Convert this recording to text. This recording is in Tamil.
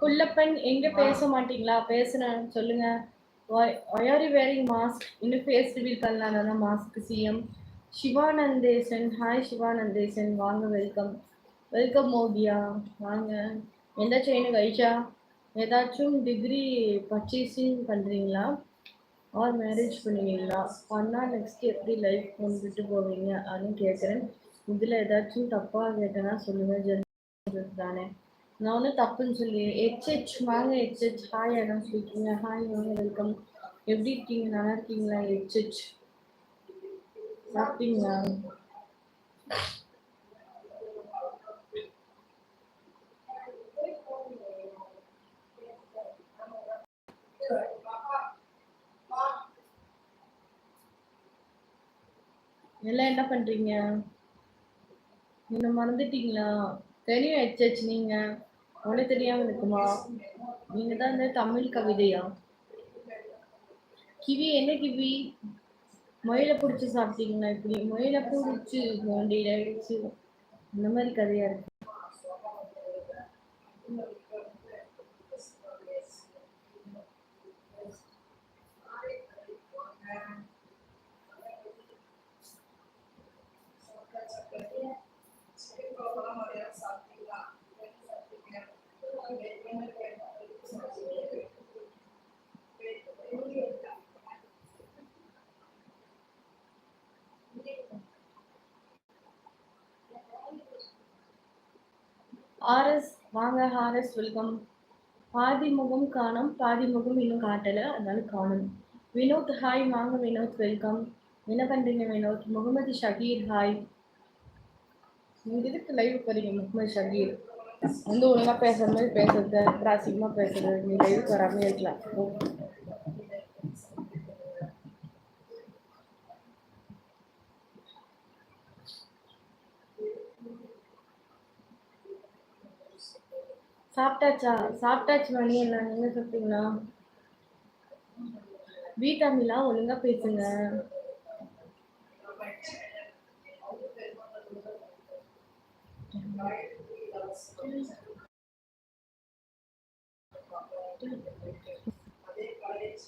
குள்ளப்பன் எங்க பேச மாட்டீங்களா? பேசுறேன். சொல்லுங்க. ஆர் யூ வேரிங் மாஸ்க் இன்னும் ஃபேஸ் ரிவீல் பண்ணலாம் mask CM Sivanandesan. Hi Sivanandesan. வாங்க வெல்கம் வெல்கம் மோதியா. வாங்க. எந்த செயின் ஐஷா ஏதாச்சும் டிகிரி பர்ச்சேசிங் பண்ணுறீங்களா ஆர் மேரேஜ் பண்ணுவீங்களா? பண்ணால் நெக்ஸ்ட் எப்படி லைஃப் கொண்டுட்டு போவீங்க? அப்படின்னு கேட்குறேன் இதில் ஏதாச்சும் தப்பாக கேட்டேன்னா சொல்லுங்கள் ஜென்ரல் தானே. நான் ஒன்றும் தப்புன்னு சொல்லி ஹெச்ஹெச் வாங்க ஹெச்ஹெச் ஹாய் இடம் சொல்லிருக்கீங்க ஹாய் வாங்க வெல்கம் எப்படி இருக்கீங்க? நல்லா இருக்கீங்களா ஹெச்ஹெச் சாப்பிட்டீங்களா? எல்லாம் என்ன பண்றீங்க? என்ன மறந்துட்டீங்களா? தெரியும் ஹெச்ஹெச் நீங்க. உனக்கு தெரியாம இருக்குமா? நீங்க தான் இந்த தமிழ் கவிதையா? கிவி என்ன கிவி? மயில பிடிச்சி சாப்பிட்டீங்களா இப்படி மயில பிடிச்சி வண்டியில அடிச்சு இந்த மாதிரி கதையா இருக்கு. ஆர்எஸ் வாங்க ஹாரஸ் வெல்கம். பாதி முகம் காணும் பாதி முகம் இன்னும் காட்டல அதனால காணும். வினோத் ஹாய் வாங்க வினோத் வெல்கம். என்ன பண்றீங்க வினோத்? முகமது ஷகீர் ஹாய் நீங்கள் இதுக்கு லைவ் போறீங்க முகமது ஷகீர். வந்து ஒழுங்கா பேசுற மாதிரி பேசுறது அசிங்கமா பேசுறது நீ லைவ் வராம இருக்கலாம். சாப்பிட்டாச்சா? சாப்பிட்டாச்சு மணி என்ன நீங்கள் சாப்பிட்டீங்களா? வீட்டாமிலாம் ஒழுங்காக பேசுங்க. அதே காலேஜ்